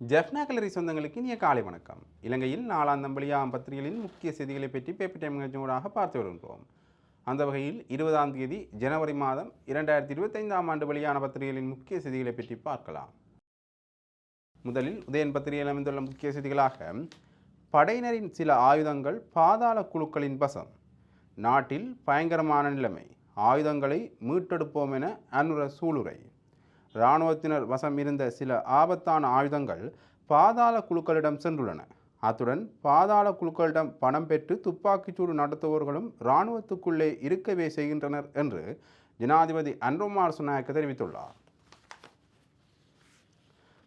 ஜெஃப்னா கலரி சொந்தங்களுக்கு இனிய காலை வணக்கம். இலங்கையில் நாலாம் வெளியாகும் பத்திரிகைகளின் முக்கிய செய்திகளை பற்றி பேப்பர் டைம் நிகழ்ச்சியூடாக பார்த்து வருகின்றோம். அந்த வகையில் இருபதாம் தேதி ஜனவரி மாதம் இரண்டாயிரத்தி இருபத்தைந்தாம் ஆண்டு வெளியான பத்திரிகைகளின் முக்கிய செய்திகளை பற்றி பார்க்கலாம். முதலில் உதயன் பத்திரிகையில் அமைந்துள்ள முக்கிய செய்திகளாக படையினரின் சில ஆயுதங்கள் பாதாள குழுக்களின் வசம். நாட்டில் பயங்கரமான நிலைமை. ஆயுதங்களை மீட்டெடுப்போம் என அனுர சூளுரை. இராணுவத்தினர் வசம் இருந்த சில ஆபத்தான ஆயுதங்கள் பாதாள குழுக்களிடம் சென்றுள்ளன. அத்துடன் பாதாள குழுக்களிடம் பணம் பெற்று துப்பாக்கிச்சூடு நடத்துபவர்களும் இராணுவத்துக்குள்ளே இருக்கவே செய்கின்றனர் என்று ஜனாதிபதி அன்ருமார் சுநாயக்க தெரிவித்துள்ளார்.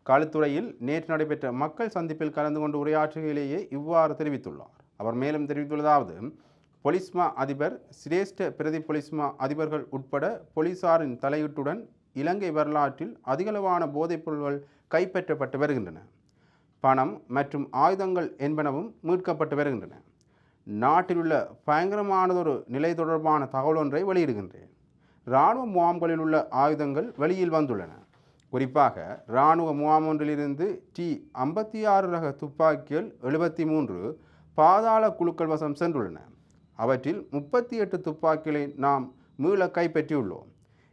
களுத்துறையில் நேற்று நடைபெற்ற மக்கள் சந்திப்பில் கலந்து கொண்டு உரையாற்றுகையிலேயே இவ்வாறு தெரிவித்துள்ளார். அவர் மேலும் தெரிவித்துள்ளதாவது பொலிஸ்மா அதிபர் சிரேஷ்ட பிரதி பொலிஸ்மா அதிபர்கள் உட்பட போலீசாரின் தலையீட்டுடன் இலங்கை வரலாற்றில் அதிகளவான போதைப்பொருள்கள் கைப்பற்றப்பட்டு வருகின்றன. பணம் மற்றும் ஆயுதங்கள் என்பனவும் மீட்கப்பட்டு வருகின்றன. நாட்டிலுள்ள பயங்கரமானதொரு நிலை தொடர்பான தகவல் ஒன்றை வெளியிடுகின்றேன். இராணுவ முகாம்களில் உள்ள ஆயுதங்கள் வெளியில் வந்துள்ளன. குறிப்பாக இராணுவ முகாம் ஒன்றிலிருந்து டி ஐம்பத்தி ஆறு ரக துப்பாக்கிகள் எழுபத்தி மூன்று பாதாள குழுக்கள் வசம் சென்றுள்ளன. அவற்றில் முப்பத்தி எட்டு துப்பாக்கிகளை நாம் மீள கைப்பற்றியுள்ளோம்.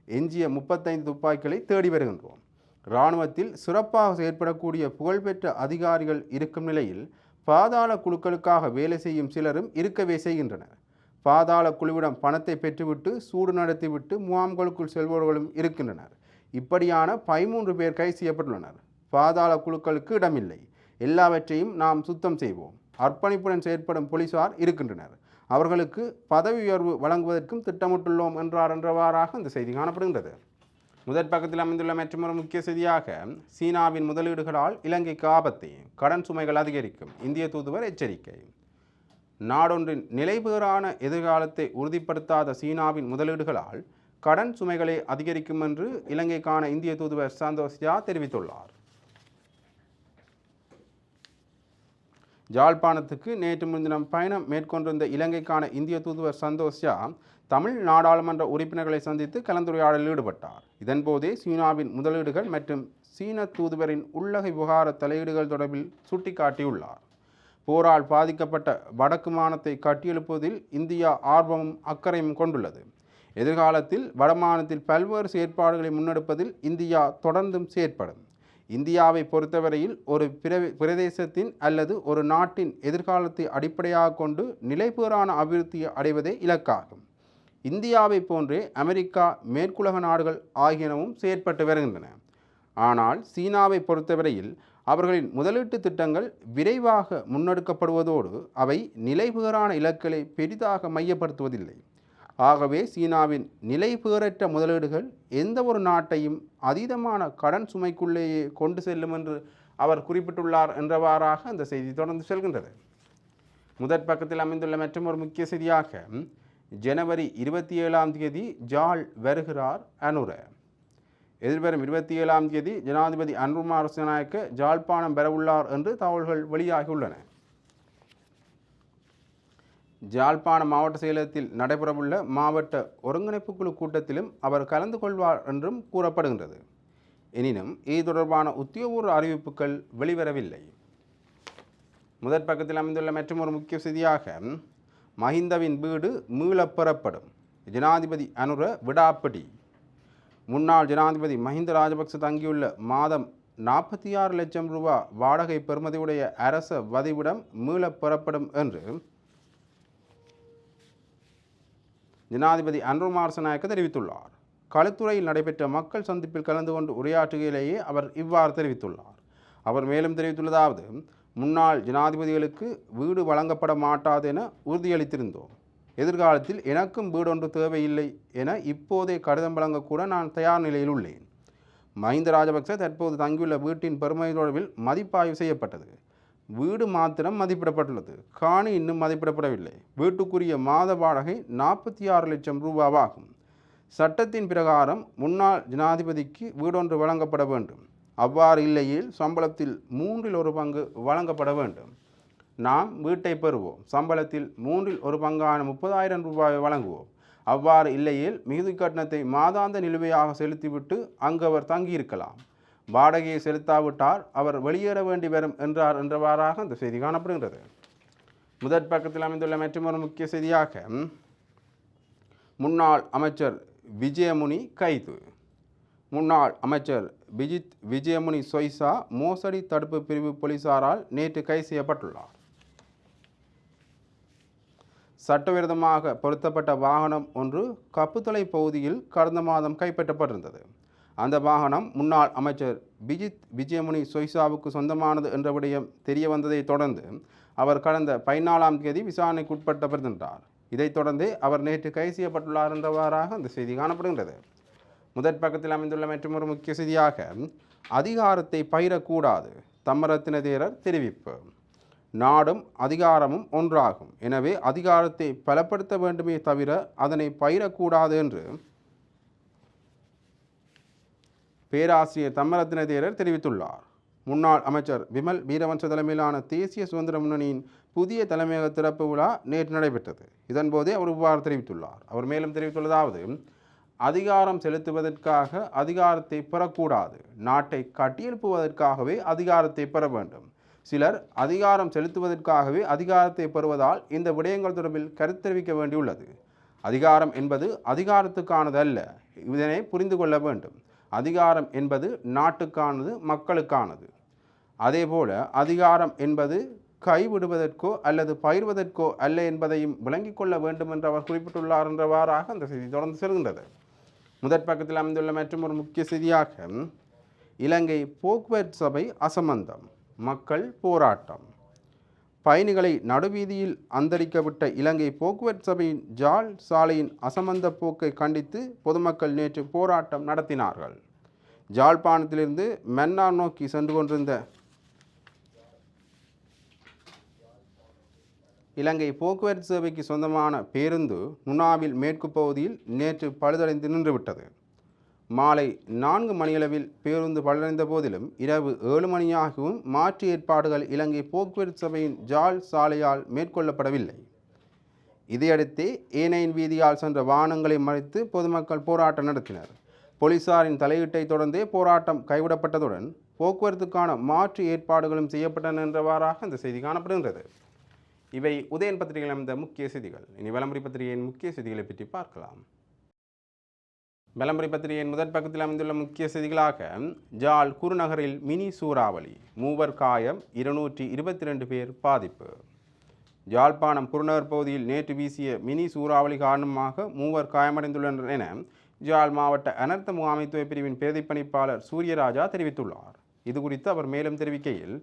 எஞ்சிய முப்பத்தைந்து துப்பாக்கிகளை தேடி வருகின்றோம். இராணுவத்தில் சிறப்பாக செயற்படக்கூடிய புகழ்பெற்ற அதிகாரிகள் இருக்கும் நிலையில் பாதாள குழுக்களுக்காக வேலை செய்யும் சிலரும் இருக்கவே செய்கின்றனர். பாதாள குழுவிடம் பணத்தை பெற்றுவிட்டு சூடு நடத்திவிட்டு முகாம்களுக்குள் செல்பவர்களும் இருக்கின்றனர். இப்படியான பதிமூன்று பேர் கைது செய்யப்பட்டுள்ளனர். பாதாள குழுக்களுக்கு இடமில்லை. எல்லாவற்றையும் நாம் சுத்தம் செய்வோம். அர்ப்பணிப்புடன் செயற்படும் போலீசார் இருக்கின்றனர். அவர்களுக்கு பதவி உயர்வு வழங்குவதற்கும் திட்டமிட்டுள்ளோம் என்றார் என்றவாறாக இந்த செய்தி காணப்படுகின்றது. முதற் பக்கத்தில் அமைந்துள்ள மற்றொரு முக்கிய செய்தியாக சீனாவின் முதலீடுகளால் இலங்கைக்கு ஆபத்தை கடன் சுமைகள் அதிகரிக்கும் இந்திய தூதுவர் எச்சரிக்கை. நாடொன்றின் நிலைபேறான எதிர்காலத்தை உறுதிப்படுத்தாத சீனாவின் முதலீடுகளால் கடன் சுமைகளை அதிகரிக்கும் என்று இலங்கைக்கான இந்திய தூதுவர் சந்தோஷ் ஜா தெரிவித்துள்ளார். ஜாழ்ப்பாணத்துக்கு நேற்று முன்தினம் பயணம் மேற்கொண்டிருந்த இலங்கைக்கான இந்திய தூதுவர் சந்தோஷ்யா தமிழ் நாடாளுமன்ற உறுப்பினர்களை சந்தித்து கலந்துரையாடலில் ஈடுபட்டார். இதன்போதே சீனாவின் முதலீடுகள் மற்றும் சீன தூதுவரின் உள்ளக விவகார தலையீடுகள் தொடர்பில் சுட்டிக்காட்டியுள்ளார். போரால் பாதிக்கப்பட்ட வடக்கு மாநிலத்தை கட்டியெழுப்புவதில் இந்தியா ஆர்வமும் அக்கறையும் கொண்டுள்ளது. எதிர்காலத்தில் வடமாநிலத்தில் பல்வேறு செயற்பாடுகளை முன்னெடுப்பதில் இந்தியா தொடர்ந்தும் செயற்படும். இந்தியாவை பொறுத்தவரையில் ஒரு பிரதேசத்தின் அல்லது ஒரு நாட்டின் எதிர்காலத்தை அடிப்படையாக கொண்டு நிலைபெறான அபிவிருத்தியை அடைவதே இலக்காகும். இந்தியாவை போன்றே அமெரிக்கா மேற்குலக நாடுகள் ஆகியனவும் செயற்பட்டு வருகின்றன. ஆனால் சீனாவை பொறுத்தவரையில் அவர்களின் முதலீட்டு திட்டங்கள் விரைவாக முன்னெடுக்கப்படுவதோடு அவை நிலைபெறான இலக்குகளை பெரிதாக மையப்படுத்துவதில்லை. ஆகவே சீனாவின் நிலைபேறற்ற முதலீடுகள் எந்த ஒரு நாட்டையும் அதீதமான கடன் சுமைக்குள்ளேயே கொண்டு செல்லும் என்று அவர் குறிப்பிட்டுள்ளார் என்றவாறாக அந்த செய்தி தொடர்ந்து செல்கின்றது. முதற் பக்கத்தில் அமைந்துள்ள மற்றொரு முக்கிய செய்தியாக ஜனவரி இருபத்தி ஏழாம் தேதி ஜால் வருகிறார் அனுர. எதிர்வரும் இருபத்தி ஏழாம் தேதி ஜனாதிபதி அன்புமார் நாயக்க ஜாழ்ப்பாணம் பெறவுள்ளார் என்று தகவல்கள் வெளியாகியுள்ளன. ஜாழ்ப்பாண மாவட்ட செயலகத்தில் நடைபெறவுள்ள மாவட்ட ஒருங்கிணைப்பு குழு கூட்டத்திலும் அவர் கலந்து கொள்வார் என்றும் கூறப்படுகின்றது. எனினும் இது தொடர்பான உத்தியோகபூர்வ அறிவிப்புகள் வெளிவரவில்லை. முதற் பக்கத்தில் அமைந்துள்ள மற்றொரு முக்கிய செய்தியாக மஹிந்தவின் வீடு மீளப் பெறப்படும் ஜனாதிபதி அனுர விடாப்படி. முன்னாள் ஜனாதிபதி மஹிந்த ராஜபக்ச தங்கியுள்ள மாதம் நாற்பத்தி ஆறு லட்சம் ரூபாய் வாடகை பெறுமதியுடைய அரச வதிவிடம் மீளப் பெறப்படும் என்று ஜனாதிபதி அன்ரு மார்சநாயக்க தெரிவித்துள்ளார். களுத்துறையில் நடைபெற்ற மக்கள் சந்திப்பில் கலந்து கொண்டு உரையாற்றுகையிலேயே அவர் இவ்வாறு தெரிவித்துள்ளார். அவர் மேலும் தெரிவித்துள்ளதாவது முன்னாள் ஜனாதிபதிகளுக்கு வீடு வழங்கப்பட மாட்டாது என உறுதியளித்திருந்தோம். எதிர்காலத்தில் எனக்கும் வீடொன்று தேவையில்லை என இப்போதே கடிதம் வழங்கக்கூட நான் தயார் நிலையில் உள்ளேன். மஹிந்த ராஜபக்ச தற்போது தங்கியுள்ள வீட்டின் பெருமை தொடர்பில் மதிப்பாய்வு செய்யப்பட்டது. வீடு மாத்திரம் மதிப்பிடப்பட்டுள்ளது. காணி இன்னும் மதிப்பிடப்படவில்லை. வீட்டுக்குரிய மாத வாடகை நாற்பத்தி ஆறு லட்சம் ரூபாவாகும். சட்டத்தின் பிரகாரம் முன்னாள் ஜனாதிபதிக்கு வீடொன்று வழங்கப்பட வேண்டும். அவ்வாறு இல்லையில் சம்பளத்தில் மூன்றில் ஒரு பங்கு வழங்கப்பட வேண்டும். நாம் வீட்டை பெறுவோம். சம்பளத்தில் மூன்றில் ஒரு பங்கான முப்பதாயிரம் ரூபாயை வழங்குவோம். அவ்வாறு இல்லையில் மிகுதி கட்டணத்தை மாதாந்த நிலுவையாக செலுத்திவிட்டு அங்கு அவர் தங்கியிருக்கலாம். வாடகையை செலுத்தாவிட்டால் அவர் வெளியேற வேண்டி வரும் என்றார் என்றவாறாக அந்த செய்தி காணப்படுகின்றது. முதற் பக்கத்தில் அமைந்துள்ள மற்றொரு முக்கிய செய்தியாக முன்னாள் அமைச்சர் விஜயமுனி கைது. முன்னாள் அமைச்சர் விஜித் விஜயமுனி சொய்சா மோசடி தடுப்பு பிரிவு போலீசாரால் நேற்று கைது செய்யப்பட்டுள்ளார். சட்டவிரோதமாக பொருத்தப்பட்ட வாகனம் ஒன்று கப்புத்தலை பகுதியில் கடந்த மாதம் கைப்பற்றப்பட்டிருந்தது. அந்த வாகனம் முன்னாள் அமைச்சர் விஜித் விஜயமுனி சொய்சாவுக்கு சொந்தமானது என்ற விடயம் தெரிய வந்ததை தொடர்ந்து அவர் கடந்த பதினாலாம் தேதி விசாரணைக்கு உட்பட்டப்பட்டிருந்தார் இதைத் தொடர்ந்து அவர் நேற்று கைது செய்யப்பட்டுள்ளார் என்றவாறாக அந்த செய்தி காணப்படுகின்றது. முதற் பக்கத்தில் அமைந்துள்ள மற்றொரு முக்கிய செய்தியாக அதிகாரத்தை பயிரக்கூடாது தம்மரத்தின தேரர் தெரிவிப்பு. நாடும் அதிகாரமும் ஒன்றாகும். எனவே அதிகாரத்தை பலப்படுத்த வேண்டுமே தவிர அதனை பயிரக்கூடாது என்று பேராசிரியர் தம்மரத்ன தேரர் தெரிவித்துள்ளார். முன்னாள் அமைச்சர் விமல் வீரவன்ச தலைமையிலான தேசிய சுதந்திர முன்னணியின் புதிய தலைமையக திறப்பு விழா நேற்று நடைபெற்றது. இதன்போதே அவர் இவ்வாறு தெரிவித்துள்ளார். அவர் மேலும் தெரிவித்துள்ளதாவது அதிகாரம் செலுத்துவதற்காக அதிகாரத்தை பெறக்கூடாது. நாட்டை கட்டியெழுப்புவதற்காகவே அதிகாரத்தை பெற வேண்டும். சிலர் அதிகாரம் செலுத்துவதற்காகவே அதிகாரத்தை பெறுவதால் இந்த விடயங்கள் தொடர்பில் கருத்து தெரிவிக்க வேண்டியுள்ளது. அதிகாரம் என்பது அதிகாரத்துக்கானதல்ல. இதனை புரிந்து கொள்ள வேண்டும். அதிகாரம் என்பது நாட்டுக்கானது மக்களுக்கானது. அதேபோல அதிகாரம் என்பது கைவிடுவதற்கோ அல்லது பயிர்வதற்கோ அல்ல என்பதையும் விளங்கிக் கொள்ள வேண்டும் என்று அவர் குறிப்பிட்டுள்ளார் என்றவாறாக அந்த செய்தி தொடர்ந்து செல்கின்றது. முதற் பக்கத்தில் அமைந்துள்ள மற்றும் ஒரு முக்கிய செய்தியாக இலங்கை போக்குவரத்து சபை அசமந்தம் மக்கள் போராட்டம். பயணிகளை நடுவீதியில் அந்தரிக்கவிட்ட இலங்கை போக்குவரத்து சபையின் ஜால் சாலையின் அசமந்த போக்கை கண்டித்து பொதுமக்கள் நேற்று போராட்டம் நடத்தினார்கள். ஜாழ்ப்பாணத்திலிருந்து மன்னார் நோக்கி சென்று கொண்டிருந்த இலங்கை போக்குவரத்து சேவைக்கு சொந்தமான பேருந்து நுணாவில் மேற்கு பகுதியில் நேற்று பழுதடைந்து நின்றுவிட்டது. மாலை நான்கு மணியளவில் பேருந்து பழுதடைந்த போதிலும் இரவு ஏழு மணியாகவும் மாற்று ஏற்பாடுகள் இலங்கை போக்குவரத்து சபையின் ஜால் சாலையால் மேற்கொள்ளப்படவில்லை. இதையடுத்தே ஏனையின் வீதியால் சென்ற வாகனங்களை மறைத்து பொதுமக்கள் போராட்டம் நடத்தினர். போலீசாரின் தலையீட்டை தொடர்ந்தே போராட்டம் கைவிடப்பட்டதுடன் போக்குவரத்துக்கான மாற்று ஏற்பாடுகளும் செய்யப்பட்டன என்றவாறாக இந்த செய்தி காணப்படுகின்றது. இவை உதயன் பத்திரிகையில் அமைந்த முக்கிய செய்திகள். இனி விளம்பரி பத்திரிகையின் முக்கிய செய்திகளை பற்றி பார்க்கலாம். விளம்பரி பத்திரிகையின் முதற் பக்கத்தில் அமைந்துள்ள முக்கிய செய்திகளாக ஜால் குருநகரில் மினி சூறாவளி மூவர் காயம் இருநூற்றி இருபத்தி ரெண்டு பேர் பாதிப்பு. யாழ்ப்பாணம் குருநகர் பகுதியில் நேற்று வீசிய மினி சூறாவளி காரணமாக மூவர் காயமடைந்துள்ளனர் என ஜாழ் மாவட்ட அனர்த்த முகாமைத்துவ பிரிவின் பிரதிப்பணிப்பாளர் சூரியராஜா தெரிவித்துள்ளார். இது குறித்து அவர் மேலும் தெரிவிக்கையில்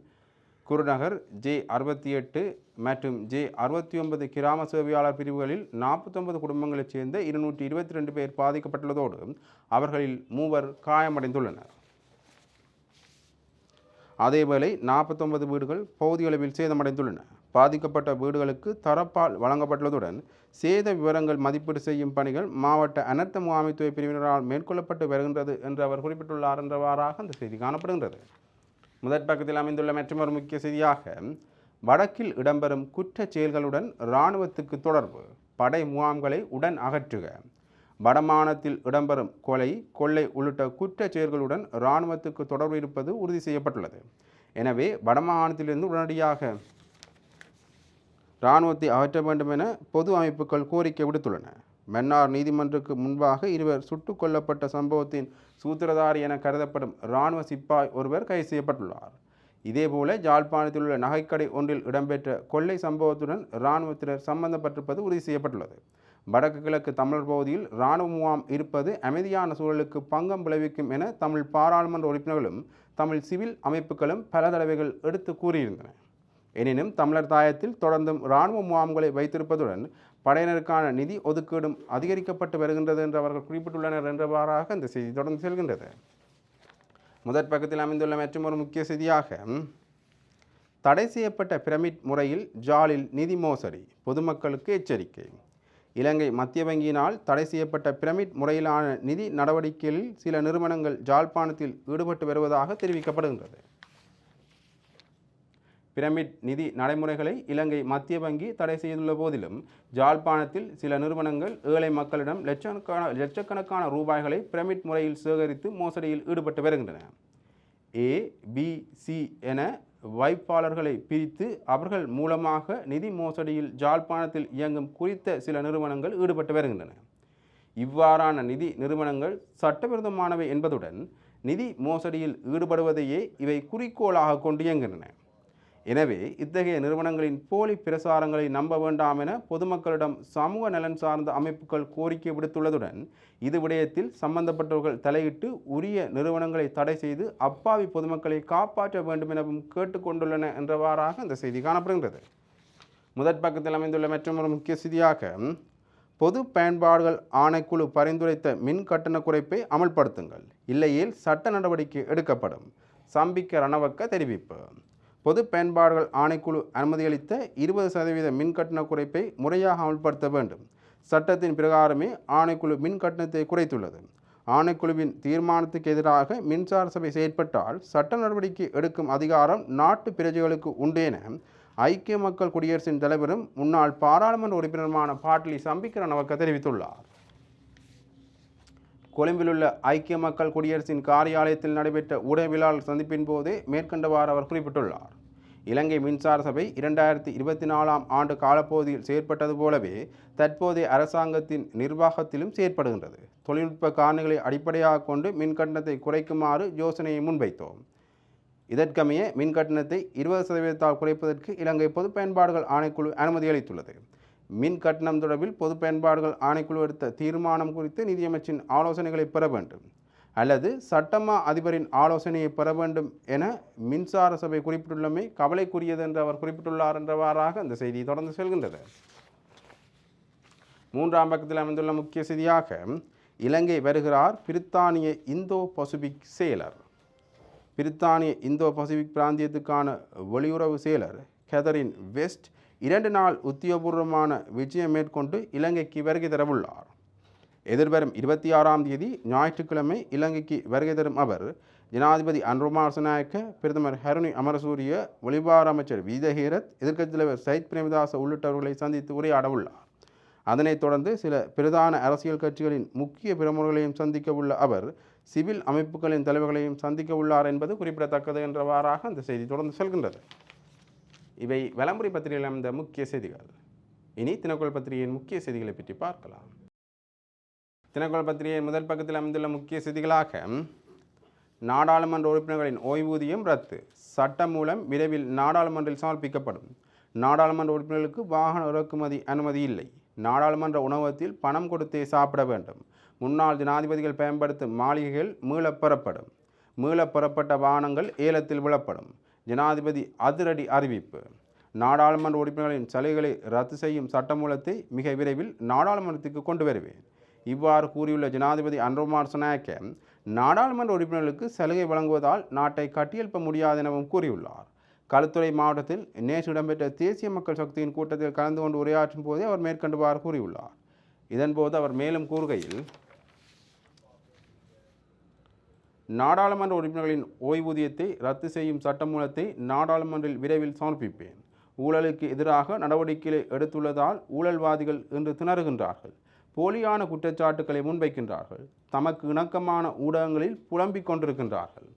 குருநகர் ஜே அறுபத்தி எட்டு மற்றும் ஜே அறுபத்தி ஒன்பது கிராம சேவையாளர் பிரிவுகளில் நாற்பத்தொன்பது குடும்பங்களைச் சேர்ந்த இருநூற்றி இருபத்தி ரெண்டு பேர் பாதிக்கப்பட்டுள்ளதோடு அவர்களில் மூவர் காயமடைந்துள்ளனர். அதேவேளை நாற்பத்தொன்பது வீடுகள் பகுதியளவில் சேதமடைந்துள்ளன. பாதிக்கப்பட்ட வீடுகளுக்கு தரப்பால் வழங்கப்பட்டுள்ளதுடன் சேத விவரங்கள் மதிப்பீடு செய்யும் பணிகள் மாவட்ட அனர்த்த முகாமைத்துவ பிரிவினரால் மேற்கொள்ளப்பட்டு வருகின்றது என்று அவர் குறிப்பிட்டுள்ளார் என்றவாறாக அந்த செய்தி காணப்படுகின்றது. முதற் பக்கத்தில் அமைந்துள்ள மற்றொரு முக்கிய செய்தியாக வடக்கில் இடம்பெறும் குற்றச் செயல்களுடன் இராணுவத்துக்கு தொடர்பு படை முகாம்களை உடன் அகற்றுக. வடமானத்தில் இடம்பெறும் கொலை கொள்ளை உள்ளிட்ட குற்றச் செயல்களுடன் இராணுவத்துக்கு தொடர்பு இருப்பது உறுதி செய்யப்பட்டுள்ளது. எனவே வடமாகாணத்திலிருந்து உடனடியாக இராணுவத்தை அகற்ற வேண்டும் என பொது அமைப்புகள் கோரிக்கை விடுத்துள்ளன. மன்னார் நீதிமன்றுக்கு முன்பாக இருவர் சுட்டுக் கொல்லப்பட்ட சம்பவத்தின் சூத்திரதாரி என கருதப்படும் இராணுவ சிப்பாய் ஒருவர் கைது செய்யப்பட்டுள்ளார். இதேபோல ஜாழ்ப்பாணத்தில் உள்ள நகைக்கடை ஒன்றில் இடம்பெற்ற கொள்ளை சம்பவத்துடன் இராணுவத்தினர் சம்பந்தப்பட்டிருப்பது உறுதி செய்யப்பட்டுள்ளது. வடக்கு கிழக்கு தமிழர் பகுதியில் இராணுவ முகாம் இருப்பது அமைதியான சூழலுக்கு பங்கம் விளைவிக்கும் என தமிழ் பாராளுமன்ற உறுப்பினர்களும் தமிழ் சிவில் அமைப்புகளும் பல தடவைகள் எடுத்து கூறியிருந்தன. எனினும் தமிழர் தாயத்தில் தொடர்ந்தும் இராணுவ முகாம்களை வைத்திருப்பதுடன் படையினருக்கான நிதி ஒதுக்கீடும் அதிகரிக்கப்பட்டு வருகின்றது என்று அவர்கள் குறிப்பிட்டுள்ளனர் என்றவாறாக இந்த செய்தி தொடர்ந்து செல்கின்றது. முதற் பக்கத்தில் அமைந்துள்ள மற்றொரு முக்கிய செய்தியாக தடை செய்யப்பட்ட பிரமிட் முறையில் ஜாலில் நிதி மோசடி பொதுமக்களுக்கு எச்சரிக்கை. இலங்கை மத்திய வங்கியினால் தடை செய்யப்பட்ட பிரமிட் முறையிலான நிதி நடவடிக்கைகளில் சில நிறுவனங்கள் ஜாழ்ப்பாணத்தில் ஈடுபட்டு வருவதாக தெரிவிக்கப்படுகின்றது. பிரமிட் நிதி நடைமுறைகளை இலங்கை மத்திய வங்கி தடை செய்துள்ள போதிலும் ஜாழ்ப்பாணத்தில் சில நிறுவனங்கள் ஏழை மக்களிடம் லட்சக்கணக்கான லட்சக்கணக்கான ரூபாய்களை பிரமிட் முறையில் சேகரித்து மோசடியில் ஈடுபட்டு வருகின்றன. ஏ பி சி என வைப்பாளர்களை பிரித்து அவர்கள் மூலமாக நிதி மோசடியில் ஜாழ்ப்பாணத்தில் இயங்கும் குறித்த சில நிறுவனங்கள் ஈடுபட்டு வருகின்றன. இவ்வாறான நிதி நிறுவனங்கள் சட்டவிரோதமானவை என்பதுடன் நிதி மோசடியில் ஈடுபடுவதையே இவை குறிக்கோளாக கொண்டு இயங்குகின்றன. எனவே இத்தகைய நிறுவனங்களின் போலி பிரசாரங்களை நம்ப வேண்டாம் என பொதுமக்களிடம் சமூக நலன் சார்ந்த அமைப்புகள் கோரிக்கை விடுத்துள்ளதுடன் இது விடயத்தில் சம்பந்தப்பட்டவர்கள் தலையிட்டு உரிய நிறுவனங்களை தடை செய்து அப்பாவி பொதுமக்களை காப்பாற்ற வேண்டும் எனவும் கேட்டுக்கொண்டுள்ளன என்றவாறாக இந்த செய்தி காணப்படுகின்றது. முதற் பக்கத்தில் அமைந்துள்ள மற்றொரு முக்கிய செய்தியாக பொது பயன்பாடுகள் ஆணைக்குழு பரிந்துரைத்த மின் கட்டண குறைப்பை அமல்படுத்துங்கள். இல்லையேல் சட்ட நடவடிக்கை எடுக்கப்படும். சம்பிக்க ரணவக்க தெரிவிப்பு. பொது பயன்பாடுகள் ஆணைக்குழு அனுமதியளித்த இருபது சதவீத மின் கட்டண குறைப்பை முறையாக அமல்படுத்த வேண்டும். சட்டத்தின் பிரகாரமே ஆணைக்குழு மின் கட்டணத்தை குறைத்துள்ளது. ஆணைக்குழுவின் தீர்மானத்துக்கு எதிராக மின்சார சபை செயற்பட்டால் சட்ட நடவடிக்கை எடுக்கும் அதிகாரம் நாட்டு பிரஜைகளுக்கு உண்டு என ஐக்கிய மக்கள் குடியரசின் தலைவரும் முன்னாள் பாராளுமன்ற உறுப்பினருமான பாட்லி சம்பிக்கரணவக்க தெரிவித்துள்ளார். கொழும்பிலுள்ள ஐக்கிய மக்கள் குடியரசின் காரியாலயத்தில் நடைபெற்ற ஊடகவியலாளர் சந்திப்பின் போது மேற்கண்டவாறு அவர் குறிப்பிட்டுள்ளார். இலங்கை மின்சார சபை இரண்டாயிரத்தி இருபத்தி நாலாம் ஆண்டு காலப்பகுதியில் செயற்பட்டது போலவே தற்போதைய அரசாங்கத்தின் நிர்வாகத்திலும் செயற்படுகின்றது. தொழில்நுட்ப காரணிகளை அடிப்படையாக கொண்டு மின் கட்டணத்தை குறைக்குமாறு யோசனையை முன்வைத்தோம். இதற்கமைய மின் கட்டணத்தை இருபது சதவீதத்தால் குறைப்பதற்கு இலங்கை பொது பயன்பாடுகள் ஆணைக்குழு அனுமதி அளித்துள்ளது. மின் கட்டணம் தொடர்பில் பொது பயன்பாடுகள் ஆணைக்குழு எடுத்த தீர்மானம் குறித்து நிதியமைச்சின் ஆலோசனைகளை பெற வேண்டும். அல்லது சட்டமா அதிபரின் ஆலோசனையை பெற வேண்டும் என மின்சார சபை குறிப்பிட்டுள்ளமை கவலைக்குரியது என்று அவர் குறிப்பிட்டுள்ளார் என்றவாறாக அந்த செய்தி தொடர்ந்து செல்கின்றது. மூன்றாம் பக்கத்தில் அமைந்துள்ள முக்கிய செய்தியாக இலங்கை வருகிறார் பிரித்தானிய இந்தோ பசிபிக் செயலர். பிரித்தானிய இந்தோ பசிபிக் பிராந்தியத்துக்கான வெளியுறவு செயலர் கெதரின் வெஸ்ட் இரண்டு நாள் உத்தியோகபூர்வமான விஜயம் மேற்கொண்டு இலங்கைக்கு வருகை தரவுள்ளார். எதிர்வரும் இருபத்தி ஆறாம் தேதி ஞாயிற்றுக்கிழமை இலங்கைக்கு வருகை தரும் அவர் ஜனாதிபதி அன்ருமார் சநாயக்க பிரதமர் ஹருணி அமரசூரிய ஒளிபார் அமைச்சர் விஜயஹீரத் எதிர்க்கட்சித் தலைவர் சயித் பிரேமதாச உள்ளிட்டவர்களை சந்தித்து உரையாட உள்ளார் அதனைத் தொடர்ந்து சில பிரதான அரசியல் கட்சிகளின் முக்கிய பிரமுகர்களையும் சந்திக்க உள்ள அவர் சிவில் அமைப்புகளின் தலைவர்களையும் சந்திக்க உள்ளார் என்பது குறிப்பிடத்தக்கது என்றவாறாக அந்த செய்தி தொடர்ந்து செல்கின்றது. இவை வலம்புரி பத்திரிகையில் அமைந்த முக்கிய செய்திகள். இனி தினக்கோள் பத்திரிகையின் முக்கிய செய்திகளை பற்றி பார்க்கலாம். தினக்கோள் பத்திரிகையின் முதல் பக்கத்தில் அமைந்துள்ள முக்கிய செய்திகளாக நாடாளுமன்ற உறுப்பினர்களின் ஓய்வூதியம் ரத்து. சட்டம் மூலம் விரைவில் நாடாளுமன்றில் சமர்ப்பிக்கப்படும். நாடாளுமன்ற உறுப்பினர்களுக்கு வாகன இறக்குமதி அனுமதி இல்லை. நாடாளுமன்ற உணவகத்தில் பணம் கொடுத்தே சாப்பிட வேண்டும். முன்னாள் ஜனாதிபதிகள் பயன்படுத்தும் மாளிகைகள் மீளப்பெறப்படும் மீளப்பெறப்பட்ட வாகனங்கள் ஏலத்தில் விழப்படும். ஜனாதிபதி அதிரடி அறிவிப்பு. நாடாளுமன்ற உறுப்பினர்களின் சலுகைகளை ரத்து செய்யும் சட்டமூலத்தை மிக விரைவில் நாடாளுமன்றத்துக்கு கொண்டு வருவேன். இவ்வாறு கூறியுள்ள ஜனாதிபதி அன்ரோமார் சனாயக்க நாடாளுமன்ற உறுப்பினர்களுக்கு சலுகை வழங்குவதால் நாட்டை கட்டியெழுப்ப முடியாது எனவும் கூறியுள்ளார். களுத்துறை மாவட்டத்தில் நேற்று இடம்பெற்ற தேசிய மக்கள் சக்தியின் கூட்டத்தில் கலந்து கொண்டு உரையாற்றும் போதே அவர் மேற்கண்டுவாறு கூறியுள்ளார். இதன்போது அவர் மேலும் கூறுகையில் நாடாளுமன்ற உறுப்பினர்களின் ஓய்வூதியத்தை ரத்து செய்யும் சட்டமூலத்தை நாடாளுமன்றில் விரைவில் சமர்ப்பிப்பேன். ஊழலுக்கு எதிராக நடவடிக்கைகளை எடுத்துள்ளதால் ஊழல்வாதிகள் இன்று திணறுகின்றார்கள். போலியான குற்றச்சாட்டுக்களை முன்வைக்கின்றார்கள். தமக்கு இணக்கமான ஊடகங்களில் புலம்பிக் கொண்டிருக்கின்றார்கள்.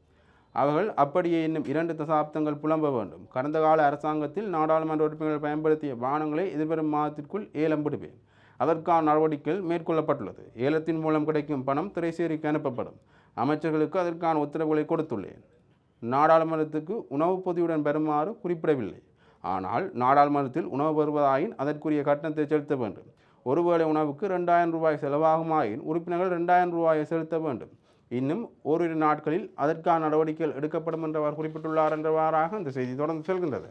அவர்கள் அப்படியே இன்னும் இரண்டு தசாப்தங்கள் புலம்ப வேண்டும். கடந்த கால அரசாங்கத்தில் நாடாளுமன்ற உறுப்பினர்கள் பயன்படுத்திய வானங்களை எதிர்வரும் மாதத்திற்குள் ஏலம் விடுவேன். அதற்கான நடவடிக்கைகள் மேற்கொள்ளப்பட்டுள்ளது. ஏலத்தின் மூலம் கிடைக்கும் பணம் திரைசேரிக்கு அனுப்பப்படும். அமைச்சர்களுக்கு அதற்கான உத்தரவுகளை கொடுத்துள்ளேன். நாடாளுமன்றத்துக்கு உணவுப் பொதியுடன் பெறுமாறு குறிப்பிடவில்லை. ஆனால் நாடாளுமன்றத்தில் உணவு பெறுவதாயின் அதற்குரிய கட்டணத்தை செலுத்த வேண்டும். ஒருவேளை உணவுக்கு ரெண்டாயிரம் ரூபாய் செலவாகுமாயின் உறுப்பினர்கள் ரெண்டாயிரம் ரூபாயை செலுத்த வேண்டும். இன்னும் ஓரிரு நாட்களில் அதற்கான நடவடிக்கைகள் எடுக்கப்படும் என்றவர் குறிப்பிட்டுள்ளார் என்றவாறாக இந்த செய்தி தொடர்ந்து செல்கின்றது.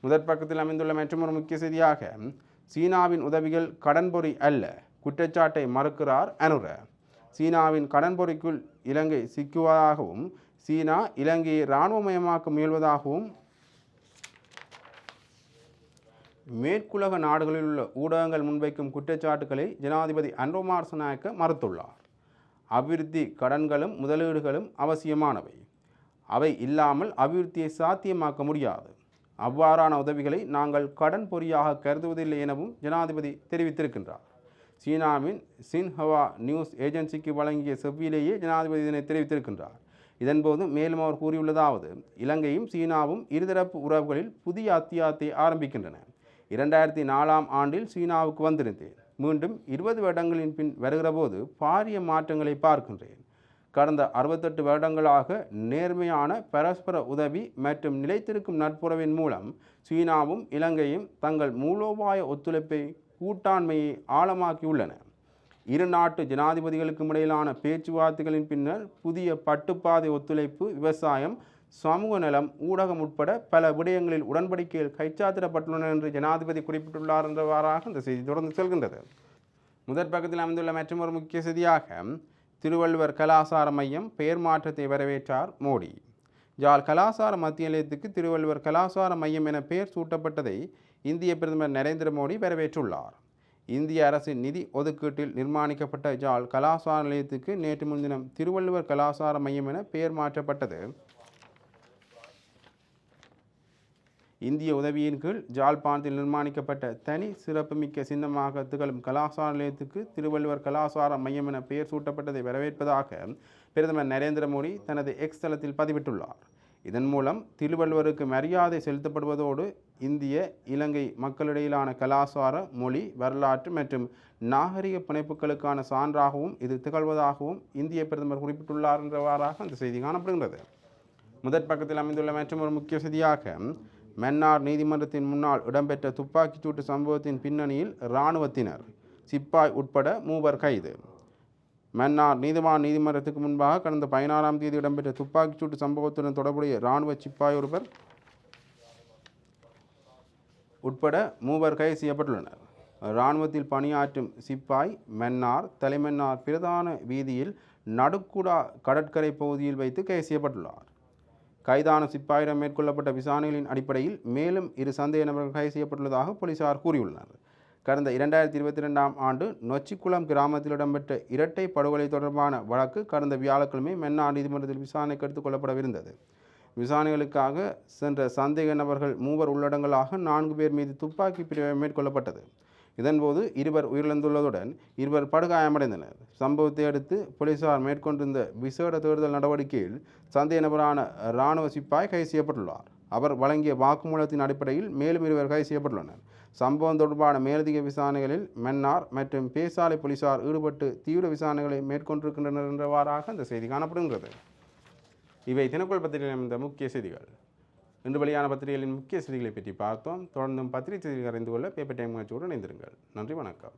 முதற் பக்கத்தில் அமைந்துள்ள மற்றொரு முக்கிய செய்தியாக சீனாவின் உதவிகள் கடன்பொறி அல்ல குற்றச்சாட்டை மறுக்கிறார் அனுர. சீனாவின் கடன்பொறிக்குள் இலங்கை சிக்குவதாகவும் சீனா இலங்கையை இராணுவமயமாக்க முயல்வதாகவும் மேற்குலக நாடுகளில் உள்ள ஊடகங்கள் முன்வைக்கும் குற்றச்சாட்டுக்களை ஜனாதிபதி அன்ரோமார் சனாயக்க மறுத்துள்ளார். அபிவிருத்தி கடன்களும் முதலீடுகளும் அவசியமானவை. அவை இல்லாமல் அபிவிருத்தியை சாத்தியமாக்க முடியாது. அவ்வாறான உதவிகளை நாங்கள் கடன் பொறியாக கருதுவதில்லை எனவும் ஜனாதிபதி தெரிவித்திருக்கின்றார். சீனாவின் சின்ஹவா நியூஸ் ஏஜென்சிக்கு வழங்கிய செவ்வியிலேயே ஜனாதிபதி இதனை தெரிவித்திருக்கின்றார். இதன்போது மேலும் அவர் கூறியுள்ளதாவது இலங்கையும் சீனாவும் இருதரப்பு உறவுகளில் புதிய அத்தியாயத்தை ஆரம்பிக்கின்றன. இரண்டாயிரத்தி நாலாம் ஆண்டில் சீனாவுக்கு வந்திருந்தேன். மீண்டும் இருபது வருடங்களின் பின் வருகிறபோது பாரிய மாற்றங்களை பார்க்கின்றேன். கடந்த அறுபத்தெட்டு வருடங்களாக நேர்மையான பரஸ்பர உதவி மற்றும் நிலைத்திருக்கும் நட்புறவின் மூலம் சீனாவும் இலங்கையும் தங்கள் மூலோபாய ஒத்துழைப்பை கூட்டாண்மையை ஆழமாக்கியுள்ளன. இரு நாட்டு ஜனாதிபதிகளுக்கும் இடையிலான பேச்சுவார்த்தைகளின் பின்னர் புதிய பட்டுப்பாதை ஒத்துழைப்பு விவசாயம் சமூக நலம் ஊடகம் உட்பட பல விடயங்களில் உடன்படிக்கையில் கைச்சாத்திடப்பட்டுள்ளன என்று ஜனாதிபதி குறிப்பிட்டுள்ளார் என்றவாறாக இந்த செய்தி தொடர்ந்து செல்கின்றது. முதற் பக்கத்தில் அமைந்துள்ள மற்றொரு முக்கிய செய்தியாக திருவள்ளுவர் கலாசார மையம் பெயர் மாற்றத்தை வரவேற்றார் மோடி. ஜால் கலாசார மத்திய நிலையத்துக்கு திருவள்ளுவர் கலாசார மையம் என பெயர் சூட்டப்பட்டதை இந்திய பிரதமர் நரேந்திர மோடி வரவேற்றுள்ளார். இந்திய அரசின் நிதி ஒதுக்கீட்டில் நிர்மாணிக்கப்பட்ட ஜால் கலாசார நிலையத்துக்கு நேற்று முன்தினம் திருவள்ளுவர் கலாசார மையம் என பெயர் மாற்றப்பட்டது. இந்திய உதவியின் கீழ் ஜாழ்ப்பாணத்தில் நிர்மாணிக்கப்பட்ட தனி சிறப்புமிக்க சின்னமாக திகழும் கலாசார நிலையத்துக்கு திருவள்ளுவர் கலாசார மையம் என பெயர் சூட்டப்பட்டதை வரவேற்பதாக பிரதமர் நரேந்திர மோடி தனது எக்ஸ் தளத்தில் பதிவிட்டுள்ளார். இதன் மூலம் திருவள்ளுவருக்கு மரியாதை செலுத்தப்படுவதோடு இந்திய இலங்கை மக்களிடையிலான கலாச்சார மொழி வரலாற்று மற்றும் நாகரிக பிணைப்புகளுக்கான சான்றாகவும் இது திகழ்வதாகவும் இந்திய பிரதமர் குறிப்பிட்டுள்ளார் என்றவாறாக அந்த செய்தி காணப்படுகின்றது. முதற் பக்கத்தில் அமைந்துள்ள மற்றும் ஒரு முக்கிய செய்தியாக மன்னார் நீதிமன்றத்தின் முன்னால் இடம்பெற்ற துப்பாக்கிச்சூட்டு சம்பவத்தின் பின்னணியில் இராணுவத்தினர் சிப்பாய் உட்பட மூவர் கைது. மன்னார் நீதிவான் நீதிமன்றத்துக்கு முன்பாக கடந்த பதினாறாம் தேதி இடம்பெற்ற துப்பாக்கிச்சூட்டு சம்பவத்துடன் தொடர்புடைய இராணுவ சிப்பாய் ஒருவர் உட்பட மூவர் கைது செய்யப்பட்டுள்ளனர். இராணுவத்தில் பணியாற்றும் சிப்பாய் மன்னார் தலைமன்னார் பிரதான வீதியில் நடுக்குடா கடற்கரை பகுதியில் வைத்து கைது செய்யப்பட்டுள்ளார். கைதான சிப்பாயிடம் மேற்கொள்ளப்பட்ட விசாரணைகளின் அடிப்படையில் மேலும் இரு சந்தேக நபர்கள் கைது செய்யப்பட்டுள்ளதாக போலீசார் கூறியுள்ளனர். கடந்த இரண்டாயிரத்தி இருபத்தி ரெண்டாம் ஆண்டு நொச்சிக்குளம் கிராமத்தில் இடம்பெற்ற இரட்டை படுகொலை தொடர்பான வழக்கு கடந்த வியாழக்கிழமை மென்னார் நீதிமன்றத்தில் விசாரணைக்கு எடுத்துக் கொள்ளப்படவிருந்தது. விசாரணைகளுக்காக சென்ற சந்தேக நபர்கள் மூவர் உள்ளடங்கலாக நான்கு பேர் மீது துப்பாக்கி பிரிவு மேற்கொள்ளப்பட்டது. இதன்போது இருவர் உயிரிழந்துள்ளதுடன் இருவர் படுகாயமடைந்தனர். சம்பவத்தை அடுத்து போலீசார் மேற்கொண்டிருந்த விசேட தேடுதல் நடவடிக்கையில் சந்தேக நபரான இராணுவ சிப்பாய் கைது செய்யப்பட்டுள்ளார். அவர் வழங்கிய வாக்குமூலத்தின் அடிப்படையில் மேலும் இருவர் கைது செய்யப்பட்டுள்ளனர். சம்பவம் தொடர்பான மேலதிக விசாரணைகளில் மென்னார் மற்றும் பேசாலை போலீசார் ஈடுபட்டு தீவிர விசாரணைகளை மேற்கொண்டிருக்கின்றனர் என்றவாறாக அந்த செய்தி காணப்படுகின்றது. இவை தினக்குள் பத்திரிகையில் அமைந்த முக்கிய செய்திகள். இன்று வெளியான பத்திரிகைகளின் முக்கிய செய்திகளை பற்றி பார்த்தோம். தொடர்ந்தும் பத்திரிகை செய்திகள் அறிந்து கொள்ள பேப்பர் டைம் முயற்சியோடு இணைந்திருங்கள். நன்றி வணக்கம்.